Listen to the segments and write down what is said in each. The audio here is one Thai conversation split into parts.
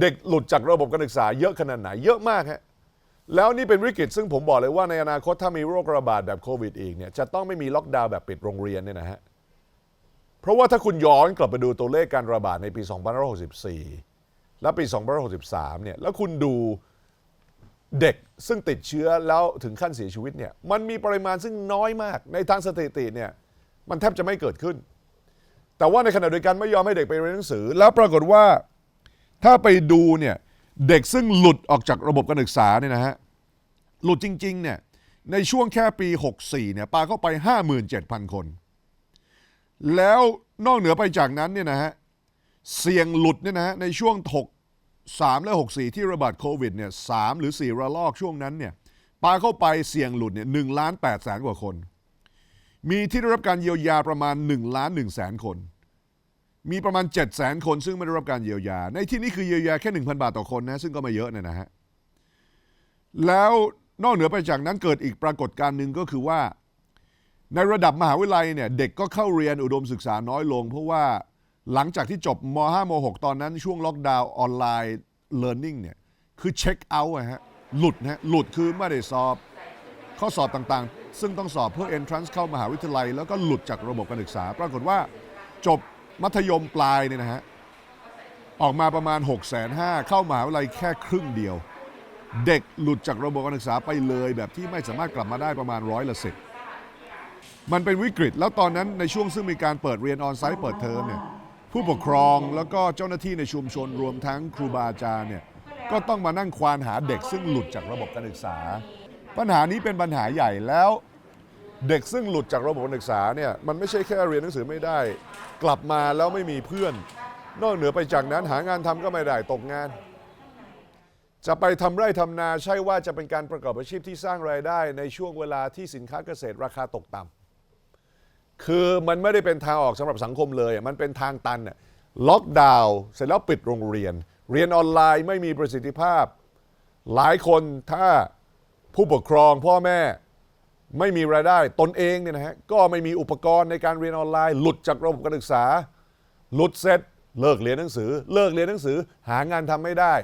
เด็กหลุดจากระบบการศึกษาเยอะขนาดไหนเยอะมากฮะแล้วนี่เป็นวิกฤตซึ่งผมบอกเลยว่าในอนาคตถ้ามีโรคระบาดแบบโควิดอีกเนี่ยจะต้องไม่มีล็อกดาวน์แบบปิดโรงเรียนเนี่ยนะฮะเพราะว่าถ้าคุณย้อนกลับไปดูตัวเลขการระบาดในปี 2564 และปี 2563 เนี่ยแล้วคุณดูเด็กซึ่งติดเชื้อแล้วถึงขั้นเสียชีวิตเนี่ยมันมีปริมาณซึ่งน้อยมาก ในทางสถิติเนี่ยมันแทบจะไม่เกิดขึ้น แต่ว่าในขณะเดียวกันไม่ยอมให้เด็กไปเรียนหนังสือ แล้วปรากฏว่า ถ้าไปดูเนี่ยเด็กซึ่งหลุดออกจากระบบการศึกษาเนี่ยนะฮะหลุดจริงๆเนี่ยในช่วงแค่ปี 64เนี่ยปาเข้าไป 57,000 คน แล้วนอกเหนือไปจากนั้นเนี่ยนะฮะเสี่ยงหลุดเนี่ยนะฮะในช่วง 6 3 และ 64 ที่ระบาดโควิดเนี่ย3หรือ 4 ระลอกช่วงนั้นเนี่ยปาเข้าไปเสี่ยงหลุดเนี่ย1ล้าน8แสนกว่าคน มีที่ได้รับการเยียวยาประมาณ1ล้าน1แสนคน มีประมาณ 7 0 0 0 0คนซึ่งไม่ได้รับการเยียวยา ในที่นี้คือเยียวยาแค่ 1,000 บาทต่อคนนะ ซึ่งก็ไม่เยอะเนยนะฮะ แล้วนอกเหนือไปจากนั้นเกิดอีกปรากฏการณ์หนึ่งก็คือว่า ในระดับมหาวิทยาลัยเนี่ยเด็กก็เข้าเรียนอุดมศึกษาน้อยลง เพราะว่าหลังจากที่จบม .5 ม .6 ตอนนั้นช่วงล็อกดาวน์ออนไลน์เลิร์นนิ่งเนี่ยคือเช็คเอาท์ะฮะหลุดนะฮะหลุดคือไม่ได้สอบ ข้อสอบต่างๆ ซึ่งต้องสอบเพื่อ entrance เข้ามหาวิทยาลัย แล้วก็หลุดจากระบบการศึกษา ปรากฏว่าจบ มัธยมปลายเนี่ยนะฮะออกมาประมาณ 6 5 0 0 0เข้ามหาวิทยาลัยแค่ครึ่งเดียว เด็กหลุดจากระบบการศึกษาไปเลย แบบที่ไม่สามารถกลับมาได้ประมาณร้อยละสิบมันเป็นวิกฤตแล้วตอนนั้นในช่วงซึ่งมีการเปิดเรียนออนไซต์เปิดเทอมเนี่ยผู้ปกครองแล้วก็เจ้าหน้าที่ในชุมชนรวมทั้งครูบาอาจารย์เนี่ยก็ต้องมานั่งควานหาเด็กซึ่งหลุดจากระบบการศึกษา ปัญหานี้เป็นปัญหาใหญ่แล้ว เด็กซึ่งหลุดจากระบบการศึกษาเนี่ยมันไม่ใช่แค่เรียนหนังสือไม่ได้ กลับมาแล้วไม่มีเพื่อน นอกเหนือไปจากนั้นหางานทำก็ไม่ได้ตกงาน จะไปทำไร่ทำนาใช่ว่าจะเป็นการประกอบอาชีพที่สร้างรายได้ในช่วงเวลาที่สินค้าเกษตรราคาตกต่ำคือมันไม่ได้เป็นทางออกสำหรับสังคมเลย มันเป็นทางตันล็อกดาวน์เสร็จแล้วปิดโรงเรียน เรียนออนไลน์ไม่มีประสิทธิภาพ หลายคนถ้าผู้ปกครองพ่อแม่ ไม่มีรายได้ตนเองเนี่ยนะฮะก็ไม่มีอุปกรณ์ในการเรียนออนไลน์ หลุดจากระบบการศึกษา หลุดเสร็จเลิกเรียนหนังสือ เลิกเรียนหนังสือ หางานทำไม่ได้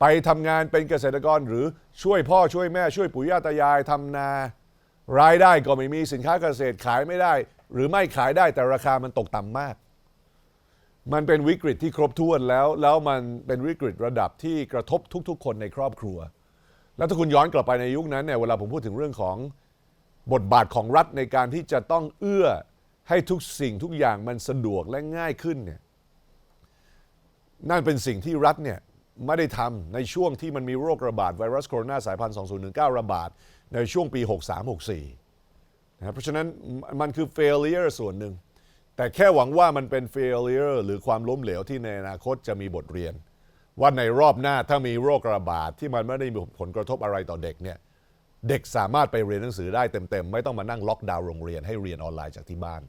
ไปทำงานเป็นเกษตรกรหรือช่วยพ่อช่วยแม่ช่วยปู่ย่าตายายทำนา รายได้ก็ไม่มีสินค้าเกษตรขายไม่ได้ หรือไม่ขายได้แต่ราคามันตกต่ำมาก มันเป็นวิกฤตที่ครบถ้วนแล้วแล้วมันเป็นวิกฤตระดับที่กระทบทุกๆ คนในครอบครัว แล้วถ้าคุณย้อนกลับไปในยุคนั้นเนี่ยเวลาผมพูดถึงเรื่องของ บทบาทของรัฐในการที่จะต้องเอื้อให้ทุกสิ่งทุกอย่างมันสะดวกและง่ายขึ้นเนี่ยนั่นเป็นสิ่งที่รัฐเนี่ยไม่ได้ทำในช่วงที่มันมีโรคระบาดไวรัสโคโรนาสายพันธุ์ 2019 ระบาด ในช่วงปี 63-64นะเพราะฉะนั้นมันคือ failure ส่วนหนึ่ง แต่แค่หวังว่ามันเป็น failure หรือความล้มเหลวที่ในอนาคตจะมีบทเรียน ว่าในรอบหน้าถ้ามีโรคระบาดที่มันไม่ได้มีผลกระทบอะไรต่อเด็กเนี่ย เด็กสามารถไปเรียนหนังสือได้เต็มๆ ไม่ต้องมานั่งล็อกดาวน์โรงเรียนให้เรียนออนไลน์จากที่บ้าน